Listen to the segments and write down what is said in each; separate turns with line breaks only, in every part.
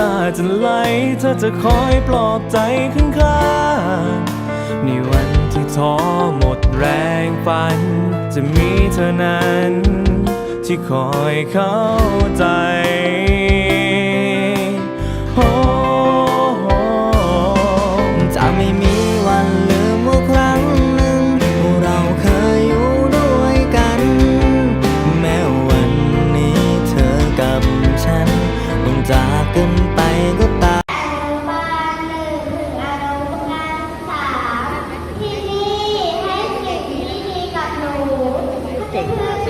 ตาจะไหล เธอจะคอยปลอบใจข้างๆในวันที่ท้อหมดแรงฝัน จะมีเธอนั้น ที่คอยเข้าใจ
birthday.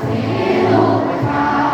เสโลกา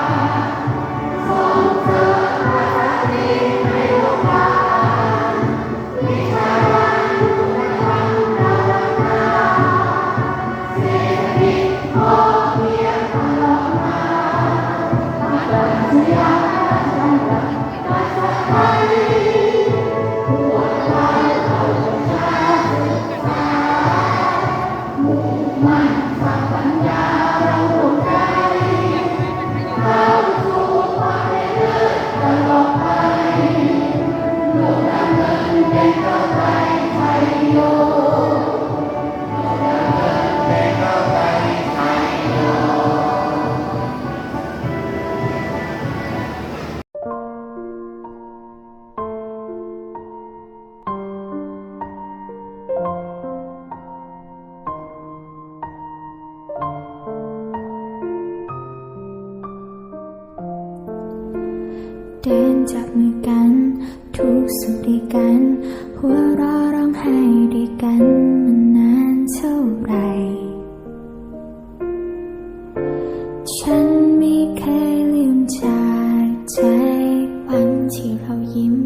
เินจั
บมือกัน ทุกสุขด้วกัน หัวเรอะร้องไห้ดีกันมันนานเท่าไร ฉันไม่เคยลืมจากใจวันที่เรายิ้ม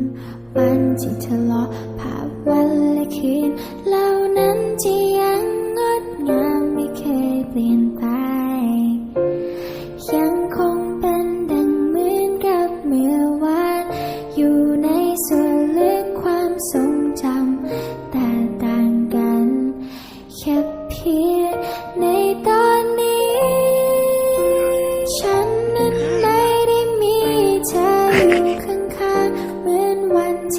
วันที่ทะเลาะ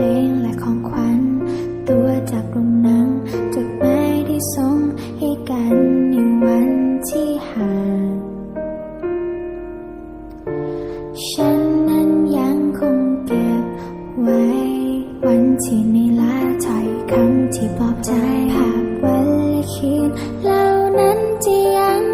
ลงและของขวัญ ตัวจากโรงหนังจดหมายที่ส่งให้กันในวันที่ห่างฉันนั้นยังคงเก็บไว้ วันที่ในลาถ้อยคำที่ปลอบใจภาพวันและคืนเหล่านั้นที่ยัง